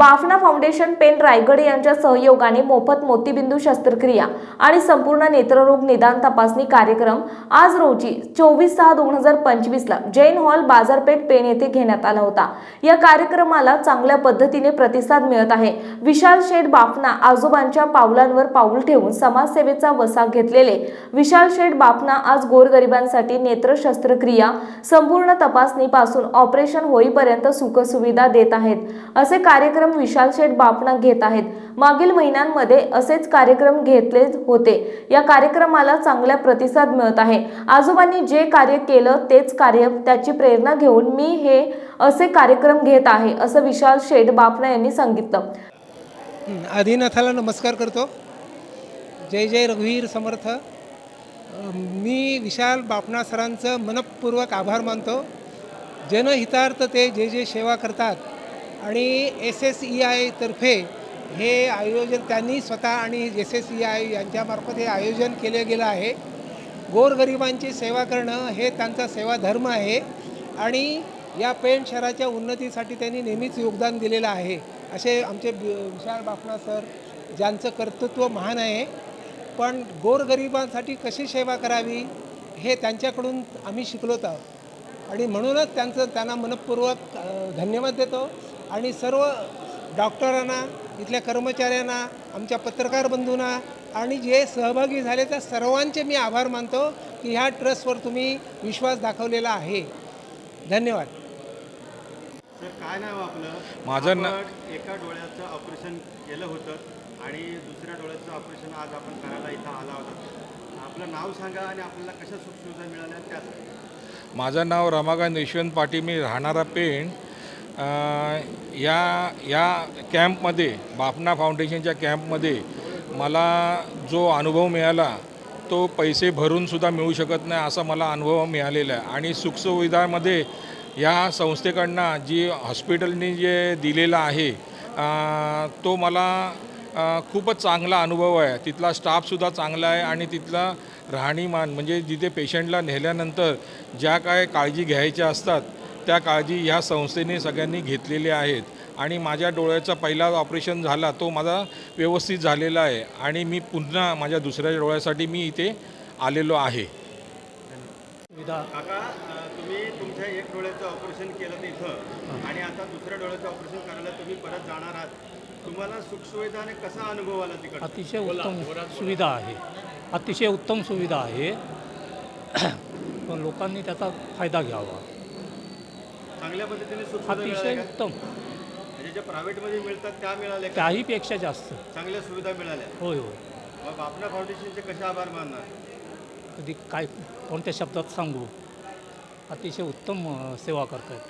Bafna foundation pen Raigad यांच्या सहयोगाने मोफत मोतीबिंदू शस्त्रक्रिया आणि संपूर्ण नेत्ररोग निदान तपासणी कार्यक्रम आज रोजी चोवीस सहा दोन हजार पंचवीसला जैन हॉल बाजारपेठ पेन येथे घेण्यात आला होता. या कार्यक्रमाला चांगल्या पद्धतीने प्रतिसाद मिळत आहे. विशाल शेठ बाफना आजोबांच्या पावलांवर पाऊल ठेवून समाजसेवेचा वसा घेतलेले. विशाल शेठ बाफना आज गोरगरिबांसाठी नेत्र शस्त्रक्रिया संपूर्ण तपासणीपासून ऑपरेशन होईपर्यंत सुखसुविधा देत आहेत. असे कार्यक्रम विशाल शेठ बापणा घेत आहेत. मागील महिन्यांमध्ये असेच कार्यक्रम घेतले होते. या कार्यक्रमाला चांगला प्रतिसाद मिळत आहे. आजोबांनी जे कार्य केलं तेच कार्य त्याची प्रेरणा घेऊन मी हे असे कार्यक्रम घेत आहे असं विशाल शेठ बापणा यांनी सांगितलं. आदिनाथाला नमस्कार करतो. जय जय रघुवीर समर्थ. मी विशाल बापणा सरांचं मनपूर्वक आभार मानतो. जनहितार्थ ते जे जे सेवा करतात आणि एस एस ई आयतर्फे हे आयोजन त्यांनी स्वतः आणि एस एस ई आय यांच्यामार्फत हे आयोजन केलं गेलं आहे. गोरगरिबांची सेवा करणं हे त्यांचा सेवाधर्म आहे आणि या पेण शहराच्या उन्नतीसाठी त्यांनी नेहमीच योगदान दिलेलं आहे. असे आमचे विशाल बापणा सर ज्यांचं कर्तृत्व महान आहे. पण गोरगरिबांसाठी कशी सेवा करावी हे त्यांच्याकडून आम्ही शिकलोत आहोत. आणि म्हणूनच त्यांचं त्यांना मनपूर्वक धन्यवाद देतो. आणि सर्व डॉक्टरांना इथल्या कर्मचाऱ्यांना आमच्या पत्रकार बंधूंना आणि जे सहभागी झाले त्या सर्वांचे मी आभार मानतो की ह्या ट्रस्टवर तुम्ही विश्वास दाखवलेला आहे. धन्यवाद. सर काय नाव आपलं? माझं ना- एका डोळ्याचं ऑपरेशन केलं होतं आणि दुसऱ्या डोळ्याचं ऑपरेशन आज आपण करायला इथं आला होता आपलं नाव सांगा आणि आपल्याला कशा सुखसुविधा मिळाल्या त्या सांगा. माझं नाव रमाकांत यशवंत पाटील. मी राहणारा पेण या या कॅम्पमध्ये बापना फाउंडेशनच्या कॅम्पमध्ये मला जो अनुभव मिळाला तो पैसे भरूनसुद्धा मिळू शकत नाही असा मला अनुभव मिळालेला आहे. आणि सुखसुविधामध्ये या संस्थेकडनं जी हॉस्पिटलनी जे दिलेलं आहे तो मला खूपच चांगला अनुभव आहे. तिथला स्टाफसुद्धा चांगला आहे आणि तिथला राहणीमान म्हणजे जिथे पेशंटला नेल्यानंतर ज्या काय काळजी घ्यायच्या असतात त्या काळजी ह्या संस्थेने सगळ्यांनी घेतलेल्या आहेत. आणि माझ्या डोळ्याचा पहिला ऑपरेशन झाला तो माझा व्यवस्थित झालेला आहे. आणि मी पुन्हा माझ्या दुसऱ्या डोळ्यासाठी मी इथे आलेलो आहे. काका तुम्ही तुमच्या एक डोळ्याचं ऑपरेशन केलं इथं आणि आता दुसऱ्या डोळ्याचं ऑपरेशन करायला तुम्ही परत जाणार आहात. तुम्हाला सुखसुविधा आणि कसा अनुभव आला तिकडे अतिशय उत्तम सुविधा आहे. अतिशय उत्तम सुविधा आहे. पण लोकांनी त्याचा फायदा घ्यावा. चांगल्या पद्धतीने अतिशय? उत्तम. म्हणजे ज्या प्रायव्हेटमध्ये मिळतात त्या मिळाल्या का? त्याहीपेक्षा जास्त. चांगल्या सुविधा मिळाल्या. होय होय. मग बापना फाउंडेशनचे कसे आभार मानणार? कधी काय कोणत्या शब्दात सांगू? अतिशय उत्तम सेवा करतायत.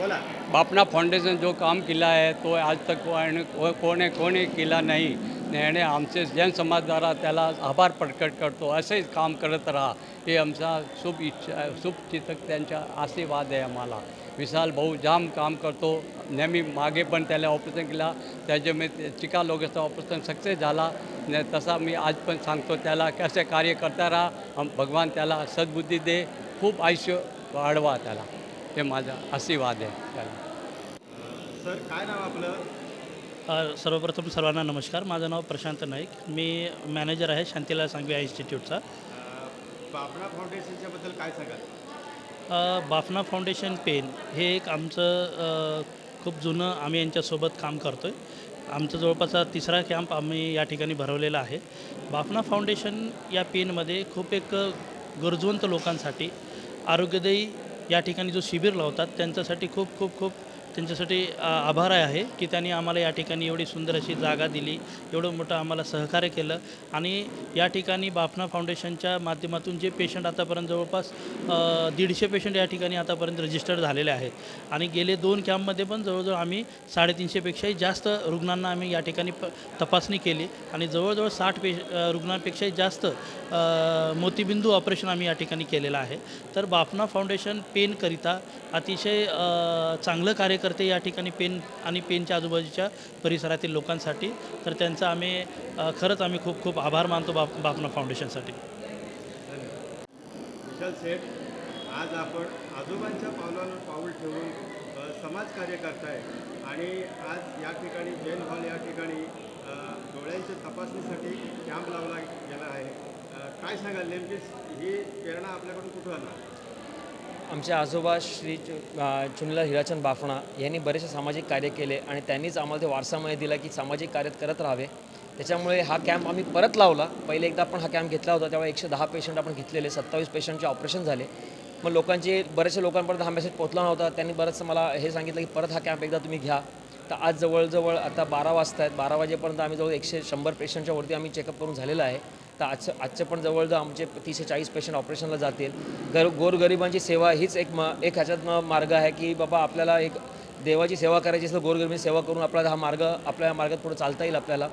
बोला. बापना फाउंडेशन जो काम केला आहे तो आज तक कोण को- कोणी कोणी केला नाही. आणि आमचे जैन समाजद्वारा त्याला आभार प्रकट करतो. असेच काम करत राहा. हे आमचा शुभ इच्छा शुभचितक त्यांचा आशीर्वाद आहे आम्हाला. विशाल भाऊ जाम काम करतो. नेहमी मागे पण त्याला ऑपरेशन केला. त्याच्यामुळे चिका लोकांचं ऑपरेशन सक्सेस झाला. न तसा मी आज पण सांगतो त्याला कसे कार्य करता राहा. भगवान त्याला सद्बुद्धी दे. खूप आयुष्य वाढवा त्याला. हे माझा आशीर्वाद आहे त्याला. सर काय नाव आपलं? सर्वप्रथम सर्वांना नमस्कार. माझं नाव प्रशांत नाईक. मी मॅनेजर आहे शांतीलाल सांगवी या इन्स्टिट्यूटचा. अं, बापना फाउंडेशनच्या बद्दल काय सांगाल? बाफना फाउंडेशन पेन हे एक आमचं खूप जुनं आम्ही यांच्यासोबत काम करतो आहे आमचा जवळपास तिसरा कॅम्प आम्ही या ठिकाणी भरवलेला आहे. बाफना फाउंडेशन या पेनमध्ये खूप एक गरजवंत लोकांसाठी आरोग्यदायी या ठिकाणी जो शिबिर लावतात त्यांच्यासाठी खूप खूप खूप त्यांच्यासाठी आभार आहे की त्यांनी आम्हाला या ठिकाणी एवढी सुंदर अशी जागा दिली एवढं मोठं आम्हाला सहकार्य केलं आणि या ठिकाणी बाफना फाउंडेशनच्या माध्यमातून जे पेशंट आतापर्यंत जवळपास दीडशे पेशंट या ठिकाणी आतापर्यंत रजिस्टर झालेले आहेत आणि गेले दोन कॅम्पमध्ये पण जवळजवळ आम्ही साडेतीनशेपेक्षाही जास्त रुग्णांना आम्ही या ठिकाणी प तपासणी केली आणि जवळजवळ साठ पेश रुग्णांपेक्षाही जास्त मोतीबिंदू ऑपरेशन आम्ही या ठिकाणी केलेलं आहे. तर बाफना फाउंडेशन पेनकरिता अतिशय चांगलं कार्य करते या ठिकाणी पेन आणि पेनच्या आजूबाजूच्या परिसरातील लोकांसाठी. तर त्यांचा आम्ही खरंच आम्ही खूप खूप आभार मानतो बाप बापना फाउंडेशनसाठी. विशाल सेठ आज आपण आजोबांच्या पावलावर पाऊल ठेवून अ, समाजकार्य करताय आणि आज या ठिकाणी जैन हॉल या ठिकाणी डोळ्यांच्या तपासणीसाठी कॅम्प लावला गेला आहे. काय सांगाल? नेमकीच ही प्रेरणा आपल्याकडून कुठं आला? आमचे आजोबा श्री चुनला हिराचंद बाफणा यांनी बरेचसे सामाजिक कार्य केले आणि त्यांनीच आम्हाला ते वारसामध्ये दिला की सामाजिक कार्य करत राहावे. त्याच्यामुळे हा कॅम्प आम्ही परत लावला. पहिले एकदा आपण हा कॅम्प घेतला होता तेव्हा एकशे दहा पेशंट आपण घेतलेले सत्तावीस पेशंटचे ऑपरेशन झाले. मग लोकांचे बरेचसे लोकांपर्यंत हा मेसेज पोहोचला नव्हता. त्यांनी बरंचसं मला हे सांगितलं की परत हा कॅम्प एकदा तुम्ही घ्या. तर आज जवळजवळ आता बारा वाजता आहेत बारा वाजेपर्यंत आम्ही जवळ एकशे शंभर पेशंटच्या वरती आम्ही चेकअप करून झालेलं आहे. तर आजचं आजचे पण जवळजवळ आमचे तीसशे चाळीस पेशंट ऑपरेशनला जातील. गर गोरगरिबांची सेवा हीच एक म एक ह्याच्यात मार्ग आहे की बाबा आपल्याला एक देवाची सेवा करायची असेल गोरगरिबांची सेवा करून आपल्याला हा मार्ग आपल्या मार्गात पुढे चालता येईल आपल्याला.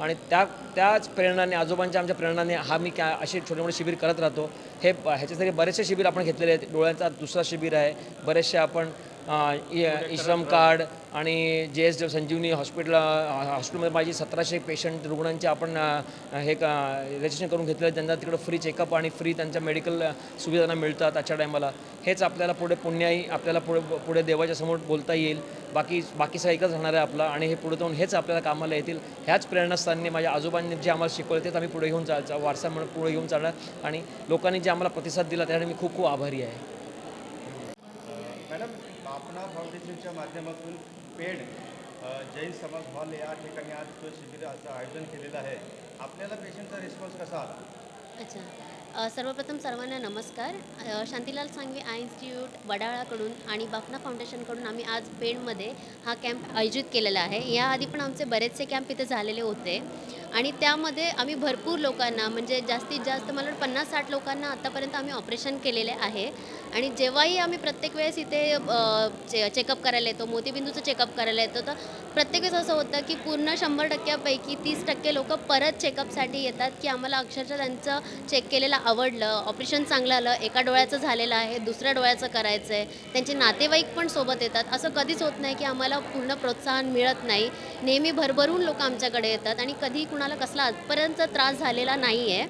आणि त्या त्याच प्रेरणाने आजोबांच्या आमच्या प्रेरणाने हा मी काय असे छोटे मोठे शिबिर करत राहतो. हे ह्याच्यासाठी बरेचसे शिबिर आपण घेतलेले आहेत. डोळ्यांचा दुसरा शिबिर आहे. बरेचसे आपण इश्रम कार्ड आणि जे एस संजीवनी हॉस्पिटल हॉस्पिटलमध्ये माझी सतराशे पेशंट रुग्णांचे आपण हे का रजिस्ट्रेशन करून घेतलं त्यांना तिकडं फ्री चेकअप आणि फ्री त्यांच्या मेडिकल सुविधांना मिळतात आजच्या टायमाला हेच आपल्याला पुढे पुण्याही आपल्याला पुढे पुढे देवाच्या समोर बोलता येईल. बाकी बाकी सगळं एकच राहणार आहे आपला आणि हे पुढे जाऊन हेच आपल्याला कामाला येतील. ह्याच प्रेरणास्थानी माझ्या आजोबांनी जे आम्हाला शिकवलं तेच आम्ही पुढे घेऊन चालचा वारसा म्हणून पुढे घेऊन चालणार. आणि लोकांनी जे आम्हाला प्रतिसाद दिला त्यासाठी मी खूप खूप आभारी आहे. मॅडम बापना फाउंडेशनच्या माध्यमातून पेण जैन समाज हॉल या ठिकाणी आज शिबिराचं आयोजन केलेलं आहे. आपल्याला पेशंटचा रिस्पॉन्स कसा आला? अच्छा. सर्वप्रथम सर्वांना नमस्कार. शांतीलाल सांगवी आय इन्स्टिट्यूट वडाळाकडून आणि बाफना फाउंडेशनकडून आम्ही आज पेणमध्ये हा कॅम्प आयोजित केलेला आहे. याआधी पण आमचे बरेचसे कॅम्प इथे झालेले होते. आणि त्यामध्ये आम्ही भरपूर लोकांना म्हणजे जास्तीत जास्त मला वाटतं पन्नास साठ लोकांना आत्तापर्यंत आम्ही ऑपरेशन केलेले आहे. आणि जेव्हाही आम्ही प्रत्येक वेळेस इथे चे चेकअप करायला येतो मोतीबिंदूचं चेकअप करायला येतो तर प्रत्येक वेळेस असं होतं की पूर्ण शंभर टक्क्यापैकी तीस टक्के लोक परत चेकअपसाठी येतात की आम्हाला अक्षरशः त्यांचं चेक केलेलं आवडलं ऑपरेशन चांगलं आलं एका डोळ्याचं झालेलं आहे दुसऱ्या डोळ्याचं करायचं आहे त्यांचे नातेवाईक पण सोबत येतात. असं कधीच होत नाही की आम्हाला पूर्ण प्रोत्साहन मिळत नाही. नेहमी भरभरून लोक आमच्याकडे येतात आणि कधी कुणाला कसला आजपर्यंत त्रास झालेला नाही आहे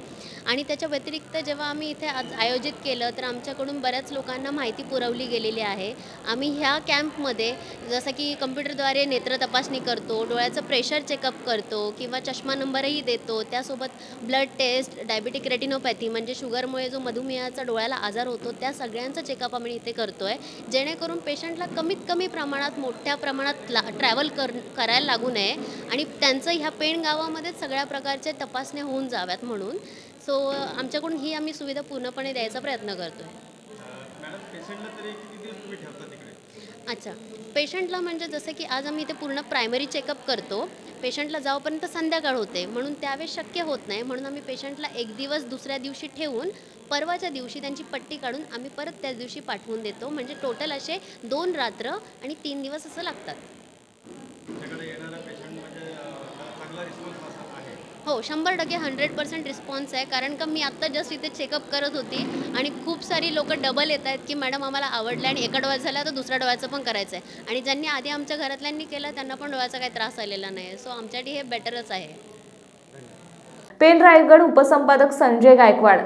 आणि त्याच्या व्यतिरिक्त जेव्हा आम्ही इथे आज आयोजित केलं तर आमच्याकडून बऱ्याच लोकांना माहिती पुरवली गेलेली आहे. आम्ही ह्या कॅम्पमध्ये जसं की कम्प्युटरद्वारे नेत्र तपासणी करतो डोळ्याचं प्रेशर चेकअप करतो किंवा चष्मा नंबरही देतो त्यासोबत ब्लड टेस्ट डायबिटिक रेटिनोपॅथी म्हणजे शुगरमुळे जो मधुमेहाचा डोळ्याला आजार होतो त्या सगळ्यांचं चेकअप आम्ही इथे करतो आहे जेणेकरून पेशंटला कमीत कमी प्रमाणात मोठ्या प्रमाणात ला ट्रॅव्हल कर करायला लागू नये. आणि त्यांचं ह्या पेण गावामध्येच सगळ्या प्रकारचे तपासण्या होऊन जाव्यात म्हणून. सो आमच्याकडून ही आम्ही सुविधा पूर्णपणे द्यायचा प्रयत्न करतो आहे अच्छा. पेशंटला म्हणजे जसं की आज आम्ही इथे पूर्ण प्रायमरी चेकअप करतो. पेशंटला जाऊपर्यंत संध्याकाळ होते. म्हणून त्यावेळेस शक्य होत नाही. म्हणून आम्ही पेशंटला एक दिवस दुसऱ्या दिवशी ठेवून परवाच्या दिवशी त्यांची पट्टी काढून आम्ही परत त्याच दिवशी पाठवून देतो. म्हणजे टोटल असे दोन रात्र आणि तीन दिवस असं लागतात. हो शंभर टक्के हंड्रेड पर्सेंट रिस्पॉन्स आहे. कारण का मी आत्ता जस्ट इथे चेकअप करत होती आणि खूप सारी लोक डबल येत आहेत की मॅडम आम्हाला आवडलं आणि एका डोळ्यात झाला तर दुसऱ्या डोळ्याचं पण करायचं आहे आणि ज्यांनी आधी आमच्या घरातल्यांनी केलं त्यांना पण डोळ्याचा काही त्रास आलेला नाही सो आमच्यासाठी हे बेटरच आहे. पेन रायगड उपसंपादक संजय गायकवाड.